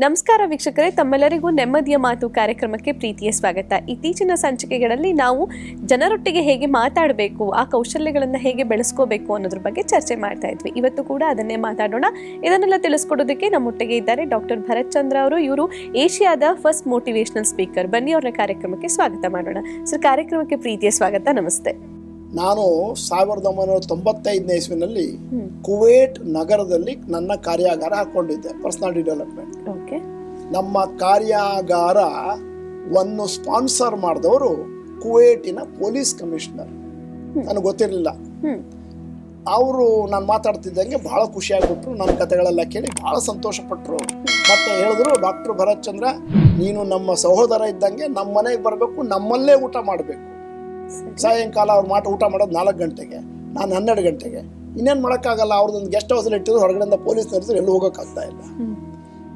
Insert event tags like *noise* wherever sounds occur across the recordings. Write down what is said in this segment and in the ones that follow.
ನಮಸ್ಕಾರ ವೀಕ್ಷಕರೇ, ತಮ್ಮೆಲ್ಲರಿಗೂ ನೆಮ್ಮದಿಯ ಮಾತು ಕಾರ್ಯಕ್ರಮಕ್ಕೆ ಪ್ರೀತಿಯ ಸ್ವಾಗತ. ಇತ್ತೀಚಿನ ಸಂಚಿಕೆಗಳಲ್ಲಿ ನಾವು ಜನರೊಟ್ಟಿಗೆ ಹೇಗೆ ಮಾತಾಡಬೇಕು, ಆ ಕೌಶಲ್ಯಗಳನ್ನು ಹೇಗೆ ಬೆಳೆಸ್ಕೋಬೇಕು ಅನ್ನೋದ್ರ ಬಗ್ಗೆ ಚರ್ಚೆ ಮಾಡ್ತಾ ಇದ್ವಿ. ಇವತ್ತು ಕೂಡ ಅದನ್ನೇ ಮಾತಾಡೋಣ. ಇದನ್ನೆಲ್ಲ ತಿಳಿಸ್ಕೊಡೋದಕ್ಕೆ ನಮ್ಮೊಟ್ಟಿಗೆ ಇದ್ದಾರೆ ಡಾಕ್ಟರ್ ಭರತ್ ಚಂದ್ರ ಅವರು. ಇವರು ಏಷ್ಯಾದ ಫಸ್ಟ್ ಮೋಟಿವೇಶನಲ್ ಸ್ಪೀಕರ್. ಬನ್ನಿ ಅವರ ಕಾರ್ಯಕ್ರಮಕ್ಕೆ ಸ್ವಾಗತ ಮಾಡೋಣ. ಸರ್, ಕಾರ್ಯಕ್ರಮಕ್ಕೆ ಪ್ರೀತಿಯ ಸ್ವಾಗತ. ನಮಸ್ತೆ. ನಾನು ಸಾವಿರದ ಒಂಬೈನೂರ ತೊಂಬತ್ತೈದನೇ ಇಸ್ವಿನಲ್ಲಿ. ಕುವೇಟ್ ನಗರದಲ್ಲಿ ನನ್ನ ಕಾರ್ಯಾಗಾರ ಹಾಕೊಂಡಿದ್ದೆ ಪರ್ಸನಾಲಿಟಿ ಡೆವಲಪ್ಮೆಂಟ್ ಓಕೆ. ನಮ್ಮ ಕಾರ್ಯಾಗಾರವನ್ನು ಸ್ಪಾನ್ಸರ್ ಮಾಡಿದವರು ಕುವೇಟಿನ ಪೊಲೀಸ್ ಕಮಿಷನರ್. ನನಗೆ ಗೊತ್ತಿರಲಿಲ್ಲ. ಅವರು ನಾನು ಮಾತಾಡ್ತಿದ್ದಂಗೆ ಬಹಳ ಖುಷಿಯಾಗ್ಬಿಟ್ರು ನನ್ನ ಕಥೆಗಳೆಲ್ಲ ಕೇಳಿ ಬಹಳ ಸಂತೋಷಪಟ್ಟರು ಮತ್ತೆ ಹೇಳಿದ್ರು ಡಾಕ್ಟರ್ ಭರತ್ ಚಂದ್ರ ನೀನು ನಮ್ಮ ಸಹೋದರ ಇದ್ದಂಗೆ ನಮ್ಮ ಮನೆಗೆ ಬರಬೇಕು ನಮ್ಮಲ್ಲೇ ಊಟ ಮಾಡಬೇಕು. ಸಾಯಂಕಾಲ ಅವ್ರು ಮಾಟ ಊಟ ಮಾಡೋದು ನಾಲ್ಕು ಗಂಟೆಗೆ ನಾನು ಹನ್ನೆರಡು ಗಂಟೆಗೆ. ಇನ್ನೇನು ಮಾಡೋಕ್ಕಾಗಲ್ಲ ಅವ್ರದ್ದೊಂದು ಗೆಸ್ಟ್ ಹೌಸಲ್ಲಿ ಇಟ್ಟಿದ್ರು ಹೊರಗಡೆಯಿಂದ ಪೊಲೀಸ್ ನಡೆಸಿದ್ರು ಎಲ್ಲೂ ಹೋಗೋಕ್ಕಾಗ್ತಾ ಇಲ್ಲ.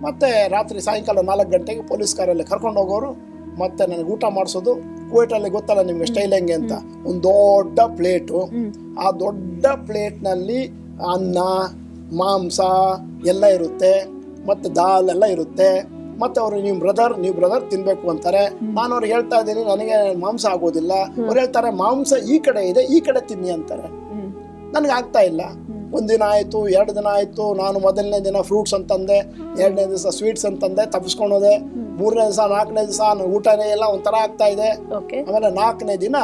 ಮತ್ತು ರಾತ್ರಿ ಸಾಯಂಕಾಲ ನಾಲ್ಕು ಗಂಟೆಗೆ ಪೊಲೀಸ್ ಕಾರಲ್ಲಿ ಕರ್ಕೊಂಡು ಹೋಗೋರು ಮತ್ತು ನನಗೆ ಊಟ ಮಾಡಿಸೋದು ಕುವೇಟಲ್ಲಿ ಗೊತ್ತಲ್ಲ ನಿಮಗೆ ಸ್ಟೈಲ್ ಹೆಂಗೆ ಅಂತ? ಒಂದು ದೊಡ್ಡ ಪ್ಲೇಟು ಆ ದೊಡ್ಡ ಪ್ಲೇಟ್ನಲ್ಲಿ ಅನ್ನ ಮಾಂಸ ಎಲ್ಲ ಇರುತ್ತೆ ಮತ್ತು ದಾಲ್ ಎಲ್ಲ ಇರುತ್ತೆ. ಮತ್ತೆ ಅವರು ನೀವು ಬ್ರದರ್ ನೀವು ಬ್ರದರ್ ತಿನ್ಬೇಕು ಅಂತಾರೆ. ನಾನು ಅವ್ರಿಗೆ ಹೇಳ್ತಾ ಇದ್ದೀನಿ ನನಗೆ ಮಾಂಸ ಆಗೋದಿಲ್ಲ. ಅವ್ರು ಹೇಳ್ತಾರೆ ಮಾಂಸ ಈ ಕಡೆ ಇದೆ ಈ ಕಡೆ ತಿನ್ನಿ ಅಂತಾರೆ. ನನಗೆ ಆಗ್ತಾ ಇಲ್ಲ. ಒಂದಿನ ಆಯಿತು ಎರಡು ದಿನ ಆಯಿತು ನಾನು ಮೊದಲನೇ ದಿನ ಫ್ರೂಟ್ಸ್ ಅಂತಂದೆ ಎರಡನೇ ದಿವಸ ಸ್ವೀಟ್ಸ್ ಅಂತಂದೆ ತಪ್ಪಿಸ್ಕೊಂಡೋದೆ ಮೂರನೇ ದಿವಸ ನಾಲ್ಕನೇ ದಿವಸ ಊಟನೇ ಎಲ್ಲ ಒಂಥರ ಆಗ್ತಾ ಇದೆ. ಆಮೇಲೆ ನಾಲ್ಕನೇ ದಿನ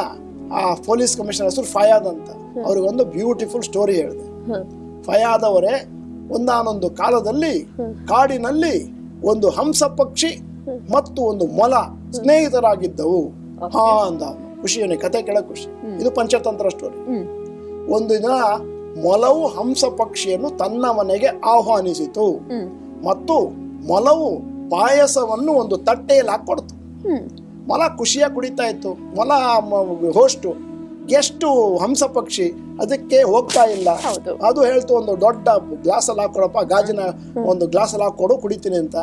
ಆ ಪೊಲೀಸ್ ಕಮಿಷನರ್ ಹೆಸರು ಫಯಾದ್ ಅಂತ. ಅವ್ರಿಗೊಂದು ಬ್ಯೂಟಿಫುಲ್ ಸ್ಟೋರಿ ಹೇಳಿದೆ. ಫಯಾದ್ ಅವರೇ ಒಂದಾನೊಂದು ಕಾಲದಲ್ಲಿ ಕಾಡಿನಲ್ಲಿ ಒಂದು ಹಂಸ ಪಕ್ಷಿ ಮತ್ತು ಒಂದು ಮೊಲ ಸ್ನೇಹಿತರಾಗಿದ್ದವು. ಹಾ ಅಂದ ಅವ್ನು. ಖುಷಿ ಅವನಿಗೆ ಕತೆ ಕೇಳಕ್ ಖುಷಿ. ಇದು ಪಂಚತಂತ್ರ ಸ್ಟೋರಿ ಒಂದು ದಿನ ಮೊಲವು ಹಂಸ ಪಕ್ಷಿಯನ್ನು ತನ್ನ ಮನೆಗೆ ಆಹ್ವಾನಿಸಿತು. ಮತ್ತು ಮೊಲವು ಪಾಯಸವನ್ನು ಒಂದು ತಟ್ಟೆಯಲ್ಲಿ ಹಾಕೊಡ್ತು ಮೊಲ ಖುಷಿಯಾಗಿ ಕುಡಿತಾ ಇತ್ತು. ಮೊಲ ಹೋಸ್ಟು ಗೆಸ್ಟು ಹಂಸ ಪಕ್ಷಿ? ಅದಕ್ಕೆ ಹೋಗ್ತಾ ಇಲ್ಲ. ಹೌದು. ಅದು ಹೇಳ್ತು ಒಂದು ದೊಡ್ಡ ಗ್ಲಾಸ್ ಅಲ್ಲಿ ಹಾಕೊಡಪ್ಪ ಗಾಜಿನ ಒಂದು ಗ್ಲಾಸ್ ಅಲ್ಲಿ ಹಾಕೊಡು ಕುಡಿತೀನಿ ಅಂತ.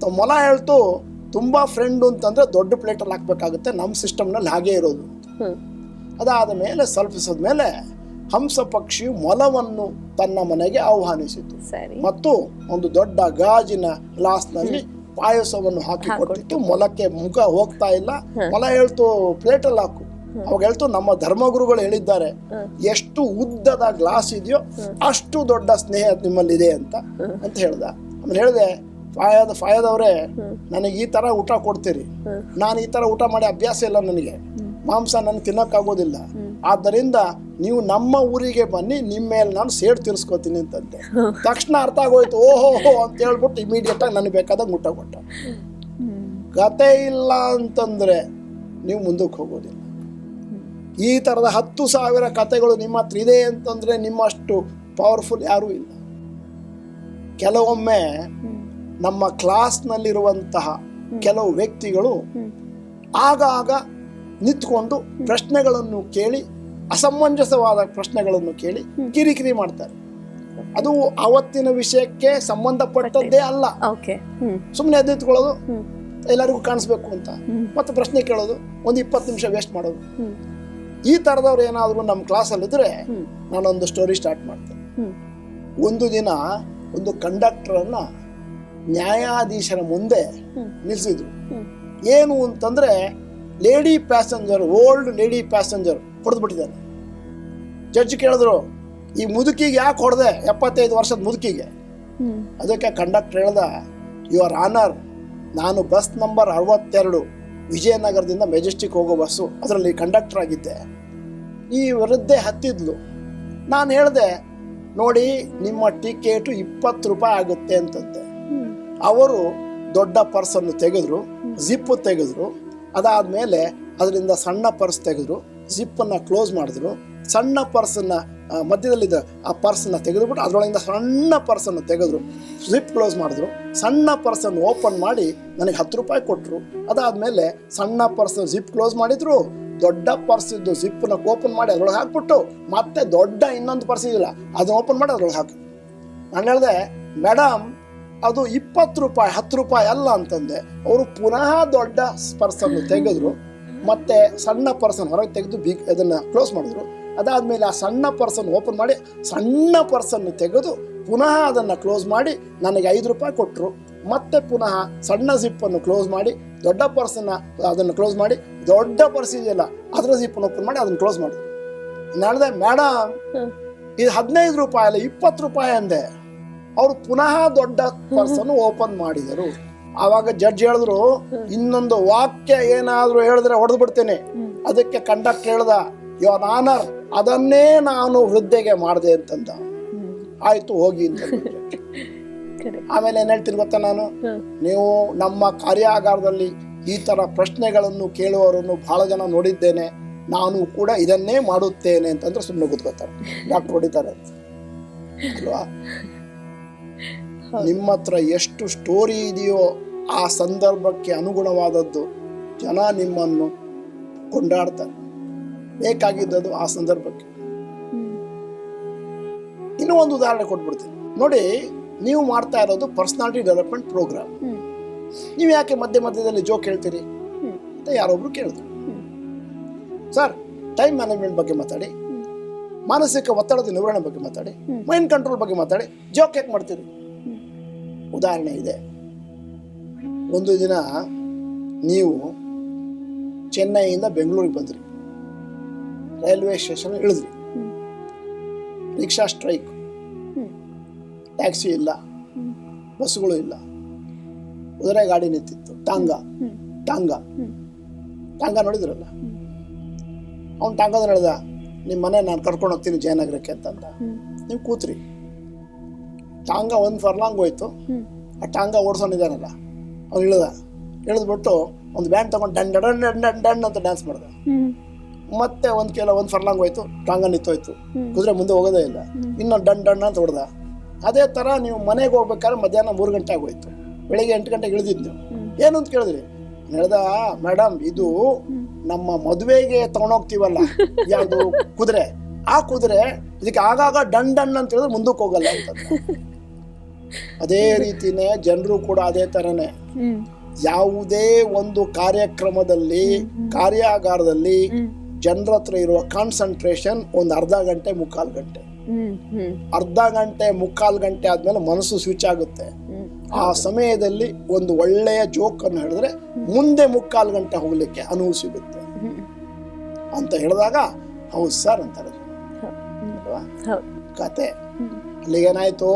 ತ- ಮೊಲ ಹೇಳ್ತು ತುಂಬಾ ಫ್ರೆಂಡ್ ಅಂತಂದ್ರೆ ದೊಡ್ಡ ಪ್ಲೇಟ್ ಅಲ್ಲಿ ಹಾಕ್ಬೇಕಾಗುತ್ತೆ ನಮ್ಮ ಸಿಸ್ಟಮ್ನಲ್ಲಿ ಹಾಗೆ ಇರೋದು. ಹ್ಮ್. ಅದಾದ ಮೇಲೆ ಸ್ವಲ್ಪ ಮೇಲೆ ಹಂಸ ಪಕ್ಷಿ ಮೊಲವನ್ನು ತನ್ನ ಮನೆಗೆ ಆಹ್ವಾನಿಸಿತು. ಸರಿ. ಮತ್ತು ಒಂದು ದೊಡ್ಡ ಗಾಜಿನ ಗ್ಲಾಸ್ನಲ್ಲಿ ಪಾಯಸವನ್ನು ಹಾಕಿ ಕೊಟ್ಟಿತ್ತು ಮೊಲಕ್ಕೆ ಮುಖ ಹೋಗ್ತಾ ಇಲ್ಲ. ಮೊಲ ಹೇಳ್ತು ಪ್ಲೇಟಲ್ಲಿ ಹಾಕು. ಅವಾಗ ಹೇಳ್ತು ನಮ್ಮ ಧರ್ಮಗುರುಗಳು ಹೇಳಿದ್ದಾರೆ ಎಷ್ಟು ಉದ್ದದ ಗ್ಲಾಸ್ ಇದೆಯೋ ಅಷ್ಟು ದೊಡ್ಡ ಸ್ನೇಹ ನಿಮ್ಮಲ್ಲಿದೆ ಅಂತ ಅಂತ ಹೇಳ್ದ. ಆಮೇಲೆ ಹೇಳಿದೆ ಫಾಯದ ಫಾಯದವರೇ ನನಗೆ ಈ ತರ ಊಟ ಕೊಡ್ತೀರಿ. ನಾನು ಈ ತರ ಊಟ ಮಾಡಿ ಅಭ್ಯಾಸ ಇಲ್ಲ ನನಗೆ. ಮಾಂಸ ನನಗೆ ತಿನ್ನಕ್ಕಾಗೋದಿಲ್ಲ. ಆದ್ದರಿಂದ ನೀವು ನಮ್ಮ ಊರಿಗೆ ಬನ್ನಿ ನಿಮ್ಮ ಮೇಲೆ ನಾನು ಸೇಡ್ ತೀರಿಸ್ಕೋತೀನಿ ಅಂತಂದೆ. ತಕ್ಷಣ ಅರ್ಥ ಆಗೋಯ್ತು ಓಹೋ ಹೋ ಅಂತ ಹೇಳ್ಬಿಟ್ಟು ಇಮಿಡಿಯೇಟ್ ಆಗಿ ನನಗೆ ಬೇಕಾದಾಗ ಊಟ ಕೊಟ್ಟ. ಕತೆ ಇಲ್ಲ ಅಂತಂದ್ರೆ ನೀವು ಮುಂದಕ್ಕೆ ಹೋಗೋದಿಲ್ಲ. ಈ ಥರದ ಹತ್ತು ಸಾವಿರ ಕತೆಗಳು ನಿಮ್ಮ ಹತ್ರ ಇದೆ ಅಂತಂದರೆ ನಿಮ್ಮಷ್ಟು ಪವರ್ಫುಲ್ ಯಾರೂ ಇಲ್ಲ. ಕೆಲವೊಮ್ಮೆ ನಮ್ಮ ಕ್ಲಾಸ್ನಲ್ಲಿರುವಂತಹ ಕೆಲವು ವ್ಯಕ್ತಿಗಳು ಆಗಾಗ ನಿಂತ್ಕೊಂಡು ಪ್ರಶ್ನೆಗಳನ್ನು ಕೇಳಿ ಅಸಮಂಜಸವಾದ ಪ್ರಶ್ನೆಗಳನ್ನು ಕೇಳಿ ಕಿರಿಕಿರಿ ಮಾಡ್ತಾರೆ. ಅದು ಅವತ್ತಿನ ವಿಷಯಕ್ಕೆ ಸಂಬಂಧಪಟ್ಟದ್ದೇ ಅಲ್ಲ. ಓಕೆ ಸುಮ್ಮನೆ ಎದ್ದಿತ್ಕೊಳ್ಳೋದು ಎಲ್ಲರಿಗೂ ಕಾಣಿಸ್ಬೇಕು ಅಂತ. ಮತ್ತೆ ಪ್ರಶ್ನೆ ಕೇಳೋದು ಒಂದು ಇಪ್ಪತ್ತು ನಿಮಿಷ ವೇಸ್ಟ್ ಮಾಡೋದು. ಈ ಥರದವ್ರು ಏನಾದರೂ ನಮ್ಮ ಕ್ಲಾಸಲ್ಲಿದ್ದರೆ ನಾನು ನಾನೊಂದು ಸ್ಟೋರಿ ಸ್ಟಾರ್ಟ್ ಮಾಡ್ತೇನೆ ಒಂದು ದಿನ ಒಂದು ಕಂಡಕ್ಟರನ್ನು ನ್ಯಾಯಾಧೀಶರ ಮುಂದೆ ನಿಲ್ಸಿದ್ರು. ನಿಲ್ಲಿಸಿದ್ರು ಏನು ಅಂತಂದ್ರೆ lady passenger old lady passenger ಹೊಡೆದ್ಬಿಟ್ಟಿದ್ದಾರೆ judge ಕೇಳಿದ್ರು ಈ ಮುದುಕಿಗೆ ಯಾಕೆ ಹೊಡೆದೆ? ಎಪ್ಪತ್ತೈದು ವರ್ಷದ ಮುದುಕಿಗೆ. ಅದಕ್ಕೆ ಕಂಡಕ್ಟರ್ ಹೇಳ್ದ ಯುವರ್ ಆನರ್ ನಾನು ಬಸ್ ನಂಬರ್ ಅರವತ್ತೆರಡು ವಿಜಯನಗರದಿಂದ ಮೆಜೆಸ್ಟಿಕ್ ಹೋಗೋ ಬಸ್ಸು ಅದರಲ್ಲಿ ಕಂಡಕ್ಟರ್ ಆಗಿದ್ದೆ. ಈ ವೃದ್ಧೆ ಹತ್ತಿದ್ಲು. ನಾನು ಹೇಳಿದೆ, ನೋಡಿ, ನಿಮ್ಮ ಟಿಕೆಟು ಇಪ್ಪತ್ತು ರೂಪಾಯಿ ಆಗುತ್ತೆ ಅಂತಂದೆ. ಅವರು ದೊಡ್ಡ ಪರ್ಸನ್ನು ತೆಗೆದ್ರು ಜಿಪ್ಪು ತೆಗೆದ್ರು, ಅದಾದಮೇಲೆ ಅದರಿಂದ ಸಣ್ಣ ಪರ್ಸ್ ತೆಗೆದ್ರು ಜಿಪ್ಪನ್ನು ಕ್ಲೋಸ್ ಮಾಡಿದ್ರು. ಸಣ್ಣ ಪರ್ಸನ್ನ ಮಧ್ಯದಲ್ಲಿದ್ದ ಆ ಪರ್ಸನ್ನ ತೆಗೆದುಬಿಟ್ಟು ಅದರೊಳಗಿಂದ ಸಣ್ಣ ಪರ್ಸನ್ನು ತೆಗೆದ್ರು. ಜಿಪ್ ಕ್ಲೋಸ್ ಮಾಡಿದ್ರು. ಸಣ್ಣ ಪರ್ಸನ್ ಓಪನ್ ಮಾಡಿ ನನಗೆ ಹತ್ತು ರೂಪಾಯಿ ಕೊಟ್ಟರು ಅದಾದಮೇಲೆ ಸಣ್ಣ ಪರ್ಸನ್ ಜಿಪ್ ಕ್ಲೋಸ್ ಮಾಡಿದ್ರು. ದೊಡ್ಡ ಪರ್ಸ್ ಇದ್ದು ಜಿಪ್ಪನ್ನ ಓಪನ್ ಮಾಡಿ ಅದರೊಳಗೆ ಹಾಕ್ಬಿಟ್ಟು ಮತ್ತೆ ದೊಡ್ಡ ಇನ್ನೊಂದು ಪರ್ಸ್ ಇದಿಲ್ಲ ಅದನ್ನ ಓಪನ್ ಮಾಡಿ ಅದರೊಳಗೆ ಹಾಕಿ. ನಾನು ಹೇಳಿದೆ ಮೇಡಮ್ ಅದು ಇಪ್ಪತ್ತು ರೂಪಾಯಿ, ಹತ್ತು ರೂಪಾಯಿ ಅಲ್ಲ ಅಂತಂದೆ. ಅವರು ಪುನಃ ದೊಡ್ಡ ಪರ್ಸನ್ನು ತೆಗೆದ್ರು. ಮತ್ತೆ ಸಣ್ಣ ಪರ್ಸನ್ ಹೊರಗೆ ತೆಗೆದು ಬಿ ಅದನ್ನು ಕ್ಲೋಸ್ ಮಾಡಿದ್ರು. ಅದಾದ್ಮೇಲೆ ಆ ಸಣ್ಣ ಪರ್ಸನ್ ಓಪನ್ ಮಾಡಿ ಸಣ್ಣ ಪರ್ಸನ್ನು ತೆಗೆದು ಪುನಃ ಅದನ್ನು ಕ್ಲೋಸ್ ಮಾಡಿ ನನಗೆ ಐದು ರೂಪಾಯಿ ಕೊಟ್ಟರು ಮತ್ತೆ ಪುನಃ ಸಣ್ಣ ಜಿಪ್ಪನ್ನು ಕ್ಲೋಸ್ ಮಾಡಿ ದೊಡ್ಡ ಪರ್ಸನ್ನ ಅದನ್ನು ಕ್ಲೋಸ್ ಮಾಡಿ ದೊಡ್ಡ ಪರ್ಸ್ ಇದೆಯಲ್ಲ ಅದರ ಜಿಪ್ಪನ್ನು ಓಪನ್ ಮಾಡಿ ಅದನ್ನು ಕ್ಲೋಸ್ ಮಾಡಿ. ನಡೆದೆ ಮೇಡಮ್. ಇದು ಹದಿನೈದು ರೂಪಾಯಿ ಅಲ್ಲ ಇಪ್ಪತ್ತು ರೂಪಾಯಿ ಅಂದೆ. ಅವರು ಪುನಃ ದೊಡ್ಡ ಪರ್ಸನ್ನು ಓಪನ್ ಮಾಡಿದರು. ಆವಾಗ ಜಡ್ಜ್ ಹೇಳಿದ್ರು ಇನ್ನೊಂದು ವಾಕ್ಯ ಏನಾದರೂ ಹೇಳಿದ್ರೆ ಹೊಡೆದು ಬಿಡ್ತೇನೆ. ಅದಕ್ಕೆ ಕಂಡಕ್ಟ್ ಹೇಳ್ದ ಯುವರ್ ಆನರ್ ಅದನ್ನೇ ನಾನು ವೃದ್ಧೆಗೆ ಮಾಡಿದೆ ಅಂತಂದ. ಆಯ್ತು ಹೋಗಿ ಅಂತ. ಆಮೇಲೆ ಏನ್ ಹೇಳ್ತೀನಿ ಗೊತ್ತಾ ನಾನು? ನೀವು ನಮ್ಮ ಕಾರ್ಯಾಗಾರದಲ್ಲಿ ಈ ತರ ಪ್ರಶ್ನೆಗಳನ್ನು ಕೇಳುವವರನ್ನು ಬಹಳ ಜನ ನೋಡಿದ್ದೇನೆ. ನಾನು ಕೂಡ ಇದನ್ನೇ ಮಾಡುತ್ತೇನೆ ಅಂತಂದ್ರೆ ಸುಮ್ಮನೆ ಕುತ್ಕೋತಾರೆ ಡಾಕ್ಟರ್ ಹೊಡಿತಾರೆ. ಅಲ್ವಾ? ನಿಮ್ಮ ಹತ್ರ ಎಷ್ಟು ಸ್ಟೋರಿ ಇದೆಯೋ ಆ ಸಂದರ್ಭಕ್ಕೆ ಅನುಗುಣವಾದದ್ದು ಜನ ನಿಮ್ಮನ್ನು ಕೊಂಡಾಡ್ತಾರೆ. ಬೇಕಾಗಿದ್ದದು ಆ ಸಂದರ್ಭಕ್ಕೆ. ಇನ್ನೂ ಒಂದು ಉದಾಹರಣೆ ಕೊಟ್ಬಿಡ್ತೀನಿ. ನೋಡಿ ನೀವು ಮಾಡ್ತಾ ಇರೋದು ಪರ್ಸನಾಲಿಟಿ ಡೆವಲಪ್ಮೆಂಟ್ ಪ್ರೋಗ್ರಾಮ್ ನೀವು ಯಾಕೆ ಮಧ್ಯ ಮಧ್ಯದಲ್ಲಿ ಜೋಕ್ ಹೇಳ್ತೀರಿ? ಅಂತ ಯಾರೊಬ್ರು ಕೇಳಿದ್ರು. ಸರ್ ಟೈಮ್ ಮ್ಯಾನೇಜ್ಮೆಂಟ್ ಬಗ್ಗೆ ಮಾತಾಡಿ. ಮಾನಸಿಕ ಒತ್ತಡದ ನಿವಾರಣೆ ಬಗ್ಗೆ ಮಾತಾಡಿ. ಮೈಂಡ್ ಕಂಟ್ರೋಲ್ ಬಗ್ಗೆ ಮಾತಾಡಿ. ಜೋಕ್ ಯಾಕೆ ಮಾಡ್ತೀರಿ? ಉದಾಹರಣೆ ಇದೆ. ಒಂದು ದಿನ ನೀವು ಚೆನ್ನೈಯಿಂದ ಬೆಂಗಳೂರಿಗೆ ಬಂದ್ರಿ. ರೈಲ್ವೆ ಸ್ಟೇಷನ್ ಇಳಿದ್ವಿ. ರಿಕ್ಷಾ ಸ್ಟ್ರೈಕ್ ಟ್ಯಾಕ್ಸಿ ಇಲ್ಲ. ಬಸ್ಗಳು ಇಲ್ಲ. ಕುದುರೆ ಗಾಡಿ ನಿಂತಿತ್ತು. ಟಾಂಗ. ಟಾಂಗ. ಟಾಂಗ ನೋಡಿದ್ರಲ್ಲ? ಅವ್ನು ಟಾಂಗದ ನಡೆದ ನಿಮ್ಮ ಮನೆ ನಾನು ಕರ್ಕೊಂಡು ಹೋಗ್ತೀನಿ ಜಯನಗರಕ್ಕೆ ಅಂತಂದ. ನೀವು ಕೂತ್ರಿ. ಟಾಂಗ ಒಂದು ಫರ್ಲಾಂಗ್ ಹೋಯ್ತು. ಆ ಟಾಂಗ ಓಡಿಸೋನಿದ್ದಾನಲ್ಲ, ಅವ್ನು ಇಳ್ದ. ಇಳಿದ್ಬಿಟ್ಟು ಒಂದು ಬ್ಯಾಂಡ್ ತಗೊಂಡು ಡಂಡ್ ಡನ್ ಡನ್ ಅಂತ ಡ್ಯಾನ್ಸ್ ಮಾಡ್ದ. ಮತ್ತೆ ಒಂದು ಕೆಲ ಒಂದು ಫರ್ಲಾಂಗ್ ಹೋಯ್ತು ಟಾಂಗ ನಿಂತೋಯ್ತು. ಹ್ಮ್. ಕುದುರೆ ಮುಂದೆ ಹೋಗೋದೇ ಇಲ್ಲ. ಇನ್ನು ಡಣ್ ಅಂತ ಹೊಡೆದ. ಅದೇ ಥರ ನೀವು ಮನೆಗೆ ಹೋಗ್ಬೇಕಾದ್ರೆ ಮಧ್ಯಾಹ್ನ ಮೂರು ಗಂಟೆ ಆಗೋಯ್ತು. ಬೆಳಿಗ್ಗೆ ಎಂಟು ಗಂಟೆಗೆ ಇಳಿದಿದ್ದು ಏನು ಅಂತ ಕೇಳಿದ್ರಿ? ಹೇಳ್ದ ಮೇಡಮ್ ಇದು ನಮ್ಮ ಮದುವೆಗೆ ತಗೊಂಡೋಗ್ತೀವಲ್ಲ *laughs* ಯಾವುದು ಕುದುರೆ? ಆ ಕುದುರೆ ಇದಕ್ಕೆ ಆಗಾಗ ಡಣ್ ಡಣ್ ಅಂತ ಹೇಳಿದ್ರೆ ಮುಂದಕ್ಕೆ ಹೋಗಲ್ಲ ಅಂತ *laughs* ಅದೇ. ರೀತಿನೇ ಜನರು ಕೂಡ ಅದೇ ಥರನೇ. ಯಾವುದೇ ಒಂದು ಕಾರ್ಯಕ್ರಮದಲ್ಲಿ ಕಾರ್ಯಾಗಾರದಲ್ಲಿ. ಜನರ ಹತ್ರ ಇರುವ ಕಾನ್ಸಂಟ್ರೇಷನ್ ಒಂದು ಅರ್ಧ ಗಂಟೆ ಮುಕ್ಕಾಲು ಗಂಟೆ. ಅರ್ಧ ಗಂಟೆ ಮುಕ್ಕಾಲು ಗಂಟೆ ಆದ್ಮೇಲೆ ಮನಸ್ಸು ಸ್ವಿಚ್ ಆಗುತ್ತೆ. ಆ ಸಮಯದಲ್ಲಿ ಒಂದು ಒಳ್ಳೆಯ ಜೋಕ್ ಅನ್ನು ಹೇಳಿದ್ರೆ ಮುಂದೆ ಮುಕ್ಕಾಲು ಗಂಟೆ ಹೋಗ್ಲಿಕ್ಕೆ ಅನುವು ಸಿಗುತ್ತೆ. ಅಂತ ಹೇಳಿದಾಗ ಹೌದು ಸರ್ ಅಂತಾರೆ. ಕತೆ. ಅಲ್ಲಿ ಅಲ್ಲಿಗೇನಾಯ್ತು?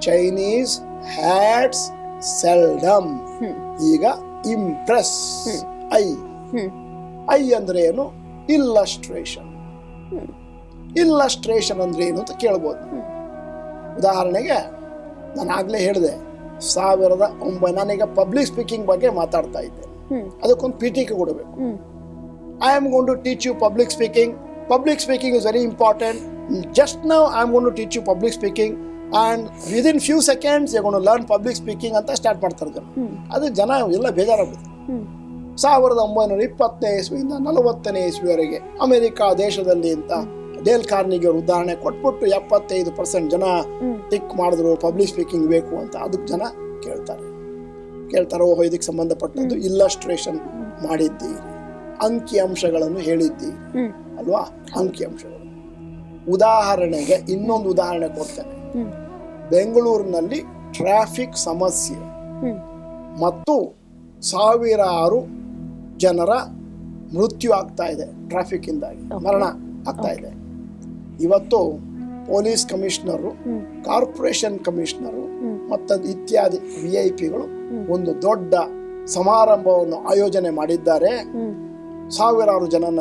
Chinese hats seldom. ಈಗ ಇಂಪ್ರೆಸ್ ಐ. ಐ ಅಂದ್ರೆ ಏನು? ಇಲ್ಲಸ್ಟ್ರೇಷನ್ ಇಲ್ಲಸ್ಟ್ರೇಷನ್ ಅಂದ್ರೆ ಏನು ಅಂತ ಕೇಳ್ಬೋದು. ಉದಾಹರಣೆಗೆ ನಾನು ನಾನಾಗಲೇ ಹೇಳಿದೆ ಸಾವಿರದ ಒಂಬೈ ನಾನೀಗ ಪಬ್ಲಿಕ್ ಸ್ಪೀಕಿಂಗ್ ಬಗ್ಗೆ ಮಾತಾಡ್ತಾ ಇದ್ದೆ. ಅದಕ್ಕೊಂದು ಪಿ ಟಿ ಕೆ ಕೊಡಬೇಕು. I am gonna teach you public speaking public speaking is very important just ನಾವು I am gonna teach you public speaking and with in few seconds you gonna learn public speaking ಅಂತ start ಮಾಡ್ತಾರೆ ಅದು ಜನ ಎಲ್ಲ ಬೇಜಾರಾಗುತ್ತೆ ಸಾವಿರದ ಒಂಬೈನೂರ ಇಪ್ಪತ್ತನೇ ಇಸ್ವಿಯಿಂದ ನಲವತ್ತನೇ ಇಸ್ವಿವರೆಗೆ ಅಮೆರಿಕ ದೇಶದಲ್ಲಿ ಅಂತ ಡೇಲ್ ಕಾರ್ನಿಗೆ ಅವರು ಉದಾಹರಣೆ ಕೊಟ್ಬಿಟ್ಟು ಎಪ್ಪತ್ತೈದು ಪರ್ಸೆಂಟ್ ಜನ. ಟಿಕ್ ಮಾಡಿದ್ರು ಪಬ್ಲಿಕ್ ಸ್ಪೀಕಿಂಗ್ ಬೇಕು ಅಂತ. ಅದಕ್ಕೆ ಜನ ಕೇಳ್ತಾರೆ. ಕೇಳ್ತಾರೆ ಓಹೋ ಇದಕ್ಕೆ ಸಂಬಂಧಪಟ್ಟದ್ದು ಇಲ್ಲಸ್ಟ್ರೇಷನ್ ಮಾಡಿದ್ದಿ ಅಂಕಿ ಅಂಶಗಳನ್ನು ಹೇಳಿದ್ದಿ ಅಲ್ವಾ? ಅಂಕಿ ಅಂಶಗಳು. ಉದಾಹರಣೆಗೆ ಇನ್ನೊಂದು ಉದಾಹರಣೆ ಕೊಡ್ತೇನೆ. ಬೆಂಗಳೂರಿನಲ್ಲಿ ಟ್ರಾಫಿಕ್ ಸಮಸ್ಯೆ. ಮತ್ತು ಸಾವಿರಾರು ಜನರ ಮೃತ್ಯು ಆಗ್ತಾ ಇದೆ ಟ್ರಾಫಿಕ್ ಇಂದಾಗಿ ಮರಣ ಆಗ್ತಾ ಇದೆ. ಇವತ್ತು ಪೊಲೀಸ್ ಕಮಿಷನರು ಕಾರ್ಪೊರೇಷನ್ ಕಮಿಷನರು ಮತ್ತು ಇತ್ಯಾದಿ ವಿ ಐ ಪಿಗಳು ಒಂದು ದೊಡ್ಡ ಸಮಾರಂಭವನ್ನು ಆಯೋಜನೆ ಮಾಡಿದ್ದಾರೆ. ಸಾವಿರಾರು ಜನನ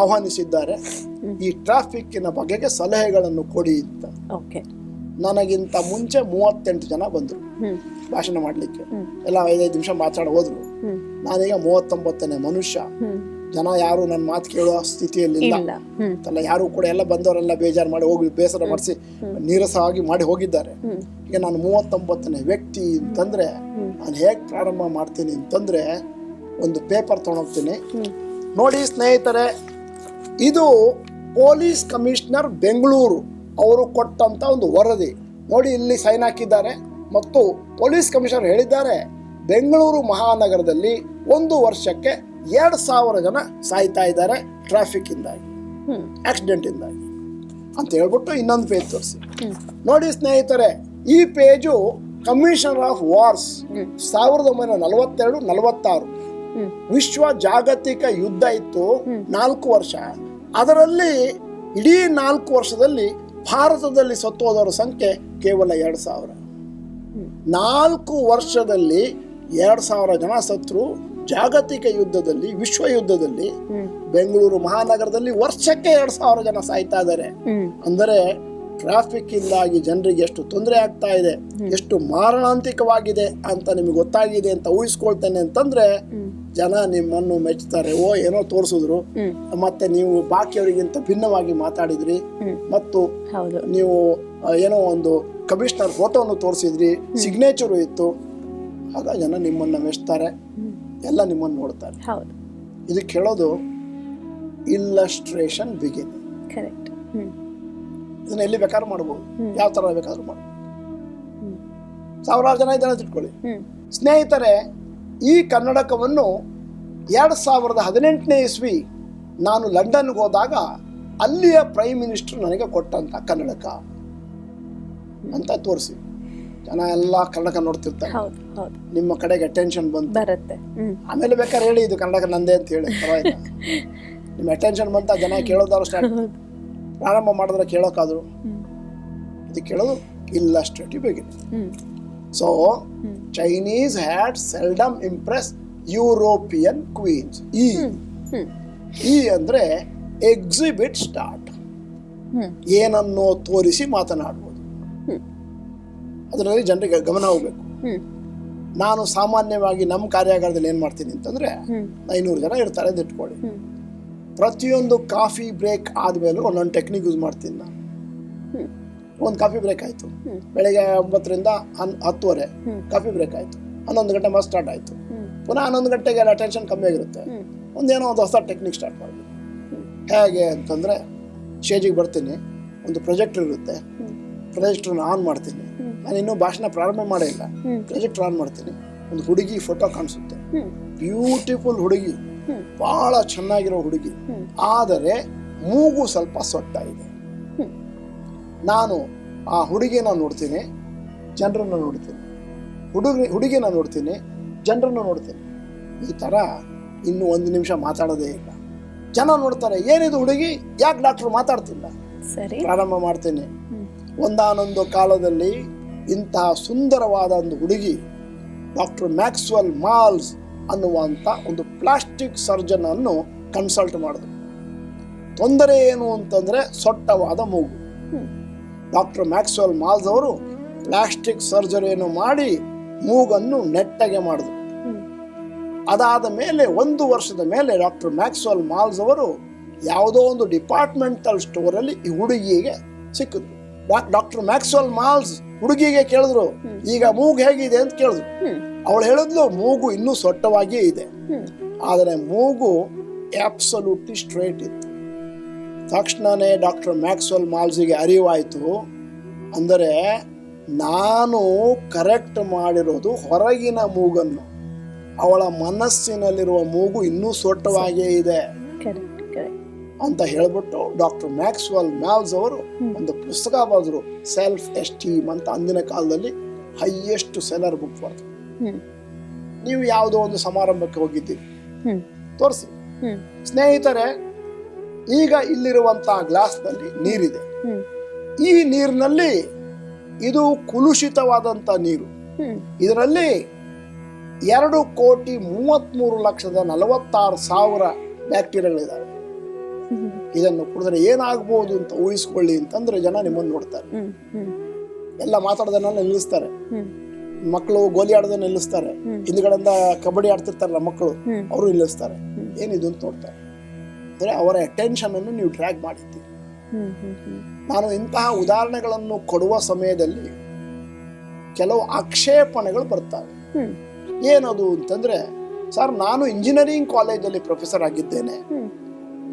ಆಹ್ವಾನಿಸಿದ್ದಾರೆ. ಈ ಟ್ರಾಫಿಕ್ಕಿನ ಬಗೆಗೆ ಸಲಹೆಗಳನ್ನು ಕೊಡಿ ಅಂತ. ಓಕೆ ನನಗಿಂತ ಮುಂಚೆ ಮೂವತ್ತೆಂಟು ಜನ ಬಂದರು. ಭಾಷಣ ಮಾಡಲಿಕ್ಕೆ. ಎಲ್ಲ ಐದೈದು ನಿಮಿಷ ಮಾತಾಡ ಹೋದ್ರು. ನಾನೀಗ ಮೂವತ್ತೊಂಬತ್ತನೇ ಮನುಷ್ಯ. ಜನ ಯಾರು ನನ್ನ ಮಾತು ಕೇಳುವ ಸ್ಥಿತಿಯಲ್ಲಿಲ್ಲ. ಇಲ್ಲ. ಅಲ್ಲ ಯಾರು ಕೂಡ ಎಲ್ಲ ಬಂದವರೆಲ್ಲ ಬೇಜಾರು ಮಾಡಿ ಹೋಗಿ ಬೇಸರ ಮಾಡಿಸಿ ನೀರಸವಾಗಿ ಮಾಡಿ ಹೋಗಿದ್ದಾರೆ. ಈಗ ನಾನು ಮೂವತ್ತೊಂಬತ್ತನೇ ವ್ಯಕ್ತಿ ಅಂತಂದ್ರೆ ನಾನು ಹೇಗೆ ಪ್ರಾರಂಭ ಮಾಡ್ತೀನಿ ಅಂತಂದ್ರೆ ಒಂದು ಪೇಪರ್ ತೊಗೊಂಡೋಗ್ತೀನಿ. ನೋಡಿ ಸ್ನೇಹಿತರೆ ಇದು ಪೊಲೀಸ್ ಕಮಿಷನರ್ ಬೆಂಗಳೂರು. ಅವರು ಕೊಟ್ಟಂತ ಒಂದು ವರದಿ. ನೋಡಿ ಇಲ್ಲಿ ಸೈನ್ ಹಾಕಿದ್ದಾರೆ. ಮತ್ತು ಪೊಲೀಸ್ ಕಮಿಷನರ್ ಹೇಳಿದ್ದಾರೆ ಬೆಂಗಳೂರು ಮಹಾನಗರದಲ್ಲಿ ಒಂದು ವರ್ಷಕ್ಕೆ ಎರಡು ಸಾವಿರ ಜನ ಸಾಯ್ತಾ ಇದ್ದಾರೆ ಟ್ರಾಫಿಕ್ ಇಂದಾಗಿ ಆಕ್ಸಿಡೆಂಟ್ ಇಂದಾಗಿ ಅಂತ ಹೇಳ್ಬಿಟ್ಟು ಇನ್ನೊಂದು ಪೇಜ್ ತೋರಿಸಿ. ನೋಡಿ ಸ್ನೇಹಿತರೆ ಈ ಪೇಜು ಕಮಿಷನರ್ ಆಫ್ ವಾರ್ಸ್. ಸಾವಿರದ ಒಂಬೈನೂರ ನಲವತ್ತೆರಡು ನಲವತ್ತಾರು. ವಿಶ್ವ ಜಾಗತಿಕ ಯುದ್ಧ ಇತ್ತು ನಾಲ್ಕು ವರ್ಷ. ಅದರಲ್ಲಿ ಇಡೀ ನಾಲ್ಕು ವರ್ಷದಲ್ಲಿ ಭಾರತದಲ್ಲಿ ಸತ್ತೋದವರ ಸಂಖ್ಯೆ ಕೇವಲ ಎರಡು ಸಾವಿರ. ನಾಲ್ಕು ವರ್ಷದಲ್ಲಿ ಎರಡು ಸಾವಿರ ಜನ ಸತ್ರು ಜಾಗತಿಕ ಯುದ್ಧದಲ್ಲಿ ವಿಶ್ವ ಯುದ್ಧದಲ್ಲಿ ಬೆಂಗಳೂರು ಮಹಾನಗರದಲ್ಲಿ ವರ್ಷಕ್ಕೆ ಎರಡು ಸಾವಿರ ಜನ ಸಾಯ್ತಾ ಇದ್ದಾರೆ ಅಂದರೆ ಟ್ರಾಫಿಕ್ ಇಂದಾಗಿ ಜನರಿಗೆ ಎಷ್ಟು ತೊಂದರೆ ಆಗ್ತಾ ಇದೆ ಎಷ್ಟು ಮಾರಣಾಂತಿಕವಾಗಿದೆ ಅಂತ ನಿಮಗೆ ಗೊತ್ತಾಗಿದೆ ಅಂತ ಊಹಿಸ್ಕೊಳ್ತೇನೆ ಅಂತಂದ್ರೆ ಜನ ನಿಮ್ಮನ್ನು ಮೆಚ್ಚುತ್ತಾರೆ ಓ ಏನೋ ತೋರಿಸಿದ್ರು. ಮತ್ತೆ ನೀವು ಬಾಕಿಯವರಿಗಿಂತ ಭಿನ್ನವಾಗಿ ಮಾತಾಡಿದ್ರಿ. ಮತ್ತು ನೀವು ಏನೋ ಒಂದು ಕಮಿಷನರ್ ಫೋಟೋವನ್ನು ತೋರಿಸಿದ್ರಿ ಸಿಗ್ನೇಚರು ಇತ್ತು. ಆಗ ಜನ ನಿಮ್ಮನ್ನ ಮೆಚ್ತಾರೆ ಎಲ್ಲ ನಿಮ್ಮನ್ನು ನೋಡ್ತಾರೆ. ಇದಕ್ಕೆ ಹೇಳೋದು ಇಲ್ಲಸ್ಟ್ರೇಷನ್ ಬಿಗಿನ್ ಕರೆಕ್ಟ್ ಇದನ್ನ ಎಲ್ಲಿ ಬೇಕಾದ್ರೂ ಮಾಡ್ಬೋದು. ಯಾವ ತರ ಬೇಕಾದ್ರೂ ಮಾಡ್ಬೋದು. ಸಾವಿರಾರು ಜನ ಇದನ್ನ ತಿಳ್ಕೊಳ್ಳಿ ಸ್ನೇಹಿತರೆ ಈ ಕನ್ನಡಕವನ್ನು ಎರಡು ಸಾವಿರದ ಹದಿನೆಂಟನೇ ಇಸ್ವಿ ನಾನು ಲಂಡನ್ಗೆ ಹೋದಾಗ ಅಲ್ಲಿಯ ಪ್ರೈಮ್ ಮಿನಿಸ್ಟರ್ ನನಗೆ ಕೊಟ್ಟಂತ ಕನ್ನಡಕ. ಅಂತ ತೋರಿಸಿ. ಜನ ಎಲ್ಲ ಕನ್ನಡಕ ನೋಡ್ತಿರ್ತಾರೆ. ನಿಮ್ಮ ಕಡೆಗೆ ಅಟೆನ್ಷನ್ ಬಂತು. ಬರುತ್ತೆ. ಆಮೇಲೆ ಬೇಕಾದ್ರೆ ಹೇಳಿ ಇದು ಕನ್ನಡಕ ನಂದೇ ಅಂತ ಹೇಳಿ. *laughs* ನಿಮ್ಮ ಅಟೆನ್ಷನ್ ಬಂತ ಜನ ಕೇಳೋದಾದ್ರು ಸ್ಟಾರ್ಟ್ ಪ್ರಾರಂಭ ಮಾಡಿದ್ರೆ ಕೇಳೋಕ್ಕಾದ್ರು? ಅದಕ್ಕೆ ಇದು ಕೇಳೋದು illustrative begin hmm. So. Chinese had seldom impress European queens ಈ ಈ ಅಂದ್ರೆ ಎಕ್ಸಿಬಿಟ್ ಸ್ಟಾರ್ಟ್ ಏನನ್ನೋ ತೋರಿಸಿ ಮಾತನಾಡುವುದು. ಅದರಲ್ಲಿ ಜನರಿಗೆ ಗಮನ ಹೋಗ್ಬೇಕು. ನಾನು ಸಾಮಾನ್ಯವಾಗಿ ನಮ್ಮ ಕಾರ್ಯಾಗಾರದಲ್ಲಿ ಏನು ಮಾಡ್ತೀನಿ ಅಂತಂದ್ರೆ ಐನೂರು ಜನ ಇರ್ತಾರೆ ಅಂತ ಇಟ್ಕೊಳ್ಳಿ. ಪ್ರತಿಯೊಂದು ಕಾಫಿ ಬ್ರೇಕ್ ಆದಮೇಲೂ ಒಂದೊಂದು ಟೆಕ್ನಿಕ್ ಯೂಸ್ ಮಾಡ್ತೀನಿ ನಾನು. ಒಂದು ಕಾಫಿ ಬ್ರೇಕ್ ಆಯಿತು. ಬೆಳಗ್ಗೆ ಒಂಬತ್ತರಿಂದ ಹನ್ ಹತ್ತುವರೆ ಕಾಫಿ ಬ್ರೇಕ್ ಆಯಿತು. ಹನ್ನೊಂದು ಗಂಟೆ ಮತ್ತೆ ಸ್ಟಾರ್ಟ್ ಆಯಿತು. ಪುನಃ ಹನ್ನೊಂದು ಗಂಟೆಗೆ ಅಟೆನ್ಷನ್ ಕಮ್ಮಿ ಆಗಿರುತ್ತೆ. ಒಂದೇನೋ ಒಂದು ಹೊಸ ಟೆಕ್ನಿಕ್ ಸ್ಟಾರ್ಟ್ ಮಾಡಬೇಕು. ಹೇಗೆ ಅಂತಂದರೆ ಸ್ಟೇಜಿಗೆ ಬರ್ತೀನಿ. ಒಂದು ಪ್ರೊಜೆಕ್ಟರ್ ಇರುತ್ತೆ. ಪ್ರೊಜೆಕ್ಟ್ರನ್ನ ಪ್ರೊಜೆಕ್ಟರ್ನ ಆನ್ ಮಾಡ್ತೀನಿ. ನಾನು ಇನ್ನೂ ಭಾಷಣ ಪ್ರಾರಂಭ ಮಾಡೇ ಇಲ್ಲ. ಹ್ಮ್. ಪ್ರೊಜೆಕ್ಟರ್ ಆನ್ ಮಾಡ್ತೀನಿ. ಒಂದು ಹುಡುಗಿ ಫೋಟೋ ಕಾಣಿಸುತ್ತೆ. ಬ್ಯೂಟಿಫುಲ್ ಹುಡುಗಿ. ಬಹಳ ಚೆನ್ನಾಗಿರೋ ಹುಡುಗಿ. ಆದರೆ ಮೂಗು ಸ್ವಲ್ಪ ಸೊಟ್ಟ ಇದೆ. ನಾನು ಆ ಹುಡುಗಿನ ನೋಡ್ತೀನಿ ಜನರನ್ನು ನೋಡ್ತೀನಿ. ಹುಡುಗಿ ಹುಡುಗಿನ ನೋಡ್ತೀನಿ ಜನರನ್ನು ನೋಡ್ತೀನಿ. ಈ ಥರ ಇನ್ನು ಒಂದು ನಿಮಿಷ ಮಾತಾಡೋದೇ ಇಲ್ಲ. ಜನ ನೋಡ್ತಾರೆ ಏನಿದು ಹುಡುಗಿ? ಯಾಕೆ ಡಾಕ್ಟ್ರು ಮಾತಾಡ್ತಿಲ್ಲ? ಸರಿ. ಪ್ರಾರಂಭ ಮಾಡ್ತೀನಿ. ಒಂದಾನೊಂದು ಕಾಲದಲ್ಲಿ ಇಂತಹ ಸುಂದರವಾದ ಒಂದು ಹುಡುಗಿ ಡಾಕ್ಟರ್ ಮ್ಯಾಕ್ಸ್ವೆಲ್ ಮಾಲ್ಸ್ ಅನ್ನುವಂಥ ಒಂದು ಪ್ಲಾಸ್ಟಿಕ್ ಸರ್ಜನ್ ಅನ್ನು ಕನ್ಸಲ್ಟ್ ಮಾಡಿದ್ರು ತೊಂದರೆ ಏನು ಅಂತಂದರೆ ಸೊಟ್ಟವಾದ ಮೂಗು. ಡಾಕ್ಟರ್ ಮ್ಯಾಕ್ಸ್ವೆಲ್ ಮಾಲ್ಸ್ ಅವರು ಪ್ಲಾಸ್ಟಿಕ್ ಸರ್ಜರಿಯನ್ನು ಮಾಡಿ ಮೂಗನ್ನು ನೆಟ್ಟಗೆ ಮಾಡಿದ್ರು ಅದಾದ ಮೇಲೆ ಒಂದು ವರ್ಷದ ಮೇಲೆ ಡಾಕ್ಟರ್ ಮ್ಯಾಕ್ಸ್ವೆಲ್ ಮಾಲ್ಸ್ ಅವರು ಯಾವುದೋ ಒಂದು ಡಿಪಾರ್ಟ್ಮೆಂಟಲ್ ಸ್ಟೋರಲ್ಲಿ ಈ ಹುಡುಗಿಗೆ ಸಿಕ್ಕಿದ್ರು. ಡಾಕ್ಟರ್ ಮ್ಯಾಕ್ಸ್ವೆಲ್ ಮಾಲ್ಸ್ ಹುಡುಗಿಗೆ ಕೇಳಿದ್ರು ಈಗ ಮೂಗು ಹೇಗಿದೆ? ಅಂತ ಕೇಳಿದ್ರು. ಅವಳು ಹೇಳಿದ್ಲು ಮೂಗು ಇನ್ನೂ ಸೊಟ್ಟವಾಗಿಯೇ ಇದೆ. ಆದರೆ ಮೂಗು ಆಬ್ಸಲ್ಯೂಟ್ಲಿ ಸ್ಟ್ರೇಟ್ ಇತ್ತು. ತಕ್ಷಣನೇ ಡಾಕ್ಟರ್ ಮ್ಯಾಕ್ಸ್ವೆಲ್ ಮಾಲ್ಸಿಗೆ ಅರಿವಾಯಿತು. ಅಂದರೆ ನಾನು ಕರೆಕ್ಟ್ ಮಾಡಿರೋದು ಹೊರಗಿನ ಮೂಗನ್ನು. ಅವಳ ಮನಸ್ಸಿನಲ್ಲಿರುವ ಮೂಗು ಇನ್ನೂ ಸೊಟ್ಟವಾಗಿಯೇ ಇದೆ. ಅಂತ ಹೇಳ್ಬಿಟ್ಟು ಡಾಕ್ಟರ್ ಮ್ಯಾಕ್ಸ್ವೆಲ್ ಮ್ಯಾಲ್ಸ್ ಅವರು ಒಂದು ಪುಸ್ತಕ ಬರೆದ್ರು ಸೆಲ್ಫ್ ಎಸ್ಟೀಮ್ ಅಂತ ಅಂದಿನ ಕಾಲದಲ್ಲಿ ಹೈಯೆಸ್ಟ್ ಸೆಲರ್ ಬುಕ್ ಬರೆದ್ರು ನೀವು ಯಾವುದೋ ಒಂದು ಸಮಾರಂಭಕ್ಕೆ ಹೋಗಿದ್ದೀರಿ. ತೋರಿಸಿ. ಸ್ನೇಹಿತರೆ ಈಗ ಇಲ್ಲಿರುವಂತಹ ಗ್ಲಾಸ್ನಲ್ಲಿ ನೀರಿದೆ. ಈ ನೀರಿನಲ್ಲಿ ಇದು ಕುಲುಷಿತವಾದಂತ ನೀರು. ಇದರಲ್ಲಿ ಎರಡು ಕೋಟಿ ಮೂವತ್ತ್ಮೂರು ಲಕ್ಷದ ನಲವತ್ತಾರು ಸಾವಿರ ಬ್ಯಾಕ್ಟೀರಿಯಾಗಳಿದ್ದಾವೆ. ಇದನ್ನು ಕುಡಿದ್ರೆ ಏನಾಗಬಹುದು ಅಂತ ಊಹಿಸ್ಕೊಳ್ಳಿ ಅಂತಂದ್ರೆ ಜನ ನಿಮ್ಮನ್ನು ನೋಡ್ತಾರೆ. ಎಲ್ಲ ಮಾತಾಡೋದನ್ನ ನಿಲ್ಲಿಸ್ತಾರೆ. ಮಕ್ಕಳು ಗೋಲಿ ಆಡೋದನ್ನ ನಿಲ್ಲಿಸ್ತಾರೆ. ಹಿಂದ್ಗಡೆಯಿಂದ ಕಬಡ್ಡಿ ಆಡ್ತಿರ್ತಾರಲ್ಲ ಮಕ್ಕಳು ಅವರು ನಿಲ್ಲಿಸ್ತಾರೆ. ಏನಿದು ಅಂತ ನೋಡ್ತಾರೆ. ಅಂದ್ರೆ ಅವರ ಅಟೆನ್ಷನ್ ಅನ್ನು ನೀವು ಟ್ರ್ಯಾಕ್ ಮಾಡಿದ್ದೀರಿ. ನಾನು ಇಂತಹ ಉದಾಹರಣೆಗಳನ್ನು ಕೊಡುವ ಸಮಯದಲ್ಲಿ ಕೆಲವು ಆಕ್ಷೇಪಣೆಗಳು ಬರ್ತವೆ. ಏನದು ಅಂತಂದ್ರೆ ಸರ್ ನಾನು ಇಂಜಿನಿಯರಿಂಗ್ ಕಾಲೇಜಲ್ಲಿ ಪ್ರೊಫೆಸರ್ ಆಗಿದ್ದೇನೆ.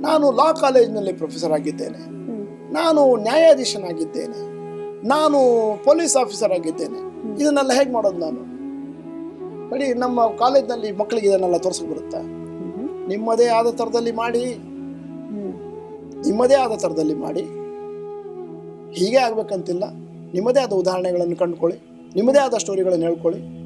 ನಾನು ಲಾ ಕಾಲೇಜಿನಲ್ಲಿ ಪ್ರೊಫೆಸರ್ ಆಗಿದ್ದೇನೆ. ನಾನು ನ್ಯಾಯಾಧೀಶನಾಗಿದ್ದೇನೆ. ನಾನು ಪೊಲೀಸ್ ಆಫೀಸರ್ ಆಗಿದ್ದೇನೆ. ಇದನ್ನೆಲ್ಲ ಹೇಗೆ ಮಾಡೋದು ನಾನು? ಬಡಿ ನಮ್ಮ ಕಾಲೇಜ್ನಲ್ಲಿ ಮಕ್ಕಳಿಗೆ ಇದನ್ನೆಲ್ಲ ತೋರಿಸಕ್ ಬರುತ್ತಾ? ನಿಮ್ಮದೇ ಆದ ಥರದಲ್ಲಿ ಮಾಡಿ. ನಿಮ್ಮದೇ ಆದ ಥರದಲ್ಲಿ ಮಾಡಿ. ಹೀಗೆ ಆಗ್ಬೇಕಂತಿಲ್ಲ. ನಿಮ್ಮದೇ ಆದ ಉದಾಹರಣೆಗಳನ್ನು ಕಂಡುಕೊಳ್ಳಿ. ನಿಮ್ಮದೇ ಆದ ಸ್ಟೋರಿಗಳನ್ನು ಹೇಳ್ಕೊಳ್ಳಿ.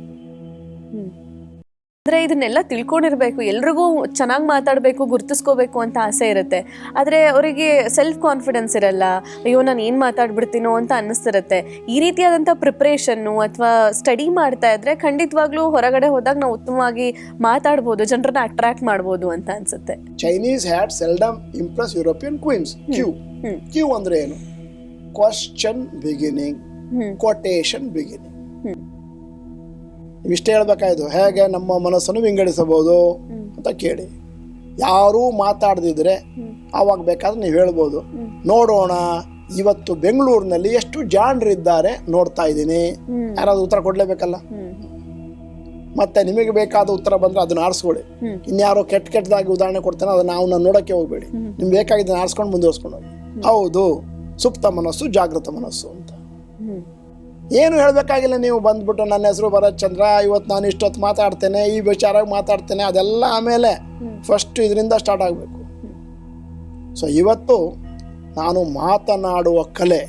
ಅಂದ್ರೆ ಇದನ್ನೆಲ್ಲ ತಿಳ್ಕೊಂಡಿರ್ಬೇಕು. ಎಲ್ರಿಗೂ ಚೆನ್ನಾಗಿ ಮಾತಾಡಬೇಕು ಗುರ್ತಿಸ್ಕೋಬೇಕು ಅಂತ ಆಸೆ ಇರುತ್ತೆ. ಆದರೆ ಅವರಿಗೆ ಸೆಲ್ಫ್ ಕಾನ್ಫಿಡೆನ್ಸ್ ಇರಲ್ಲ. ಅಯ್ಯೋ ನಾನು ಏನು ಮಾತಾಡ್ಬಿಡ್ತೀನೋ ಅಂತ ಅನ್ನಿಸ್ತಿರುತ್ತೆ. ಈ ರೀತಿಯಾದಂಥ ಪ್ರಿಪ್ರೇಷನ್ನು ಅಥವಾ ಸ್ಟಡಿ ಮಾಡ್ತಾ ಇದ್ರೆ ಖಂಡಿತವಾಗ್ಲೂ ಹೊರಗಡೆ ಹೋದಾಗ ನಾವು ಉತ್ತಮವಾಗಿ ಮಾತಾಡ್ಬೋದು ಜನರನ್ನ ಅಟ್ರಾಕ್ಟ್ ಮಾಡ್ಬೋದು ಅಂತ ಅನ್ಸುತ್ತೆ. Chinese had seldom impress European queens Q Q ಅಂದ್ರೆ ಏನು? ಕ್ವಶನ್ ಬಿಗಿನಿಂಗ್ ಕೊಟೇಶನ್ ಬಿಗಿನಿಂಗ್ ಇಷ್ಟೇ ಹೇಳ್ಬೇಕಾಯ್ತು. ಹೇಗೆ ನಮ್ಮ ಮನಸ್ಸನ್ನು ವಿಂಗಡಿಸಬಹುದು ಅಂತ ಕೇಳಿ. ಯಾರೂ ಮಾತಾಡದಿದ್ರೆ ಆವಾಗ ಬೇಕಾದ್ರೆ ನೀವು ಹೇಳ್ಬೋದು. ನೋಡೋಣ, ಇವತ್ತು ಬೆಂಗಳೂರಿನಲ್ಲಿ ಎಷ್ಟು ಜಾಣರಿದ್ದಾರೆ ನೋಡ್ತಾ ಇದ್ದೀನಿ. ಯಾರಾದ್ರೂ ಉತ್ತರ ಕೊಡ್ಲೇಬೇಕಲ್ಲ? ಮತ್ತೆ ನಿಮಗೆ ಬೇಕಾದ ಉತ್ತರ ಬಂದ್ರೆ ಅದನ್ನ ಆರಿಸ್ಕೊಳ್ಳಿ. ಇನ್ಯಾರೋ ಕೆಟ್ಟ ಕೆಟ್ಟದಾಗಿ ಉದಾಹರಣೆ ಕೊಡ್ತಾನೆ ಅದನ್ನ ನಾವು ನೋಡಕ್ಕೆ ಹೋಗ್ಬೇಡಿ. ನಿಮ್ಗೆ ಬೇಕಾಗಿದ್ದನ್ನ ಆರಿಸ್ಕೊಂಡು ಮುಂದುವರ್ಸ್ಕೊಂಡು ಹೋಗಿ. ಹೌದು, ಸುಪ್ತ ಮನಸ್ಸು, ಜಾಗೃತ ಮನಸ್ಸು. ಏನು ಹೇಳಬೇಕಾಗಿಲ್ಲ ನೀವು ಬಂದ್ಬಿಟ್ಟು ನನ್ನ ಹೆಸರು ಭರತ್ ಚಂದ್ರ ಇವತ್ತು ನಾನು ಇಷ್ಟೊತ್ತು ಮಾತಾಡ್ತೇನೆ ಈ ವಿಚಾರ ಮಾತಾಡ್ತೇನೆ ಅದೆಲ್ಲ ಆಮೇಲೆ ಫಸ್ಟ್ ಇದರಿಂದ ಸ್ಟಾರ್ಟ್ ಆಗಬೇಕು. ಸೊ ಇವತ್ತು ನಾನು ಮಾತನಾಡುವ ಕಲೆ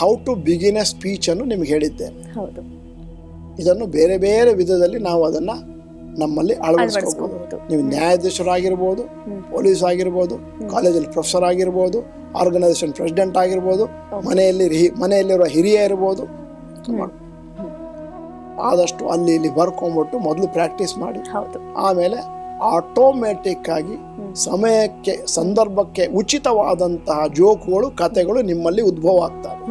ಹೌ ಟು ಬಿಗಿನ್ ಎ ಸ್ಪೀಚನ್ನು ನಿಮ್ಗೆ ಹೇಳಿದ್ದೇನೆ. ಇದನ್ನು ಬೇರೆ ಬೇರೆ ವಿಧದಲ್ಲಿ ನಾವು ಅದನ್ನು ನಮ್ಮಲ್ಲಿ ಅಳವಡಿಸ್ಕೋಬಹುದು. ನೀವು ನ್ಯಾಯಾಧೀಶರಾಗಿರ್ಬೋದು ಪೊಲೀಸ್ ಆಗಿರ್ಬೋದು ಕಾಲೇಜಲ್ಲಿ ಪ್ರೊಫೆಸರ್ ಆಗಿರ್ಬೋದು ಆರ್ಗನೈಸೇಷನ್ ಪ್ರೆಸಿಡೆಂಟ್ ಆಗಿರ್ಬೋದು ಮನೆಯಲ್ಲಿ ಮನೆಯಲ್ಲಿರುವ ಹಿರಿಯ ಇರ್ಬೋದು. ಆದಷ್ಟು ಅಲ್ಲಿ ಇಲ್ಲಿ ಬರ್ಕೊಂಬಿಟ್ಟು ಮೊದಲು ಪ್ರಾಕ್ಟೀಸ್ ಮಾಡಿ. ಆಮೇಲೆ ಆಟೋಮ್ಯಾಟಿಕ್ ಆಗಿ ಸಮಯಕ್ಕೆ ಸಂದರ್ಭಕ್ಕೆ ಉಚಿತವಾದಂತಹ ಜೋಕುಗಳು ಕಥೆಗಳು ನಿಮ್ಮಲ್ಲಿ ಉದ್ಭವ ಆಗ್ತವೆ.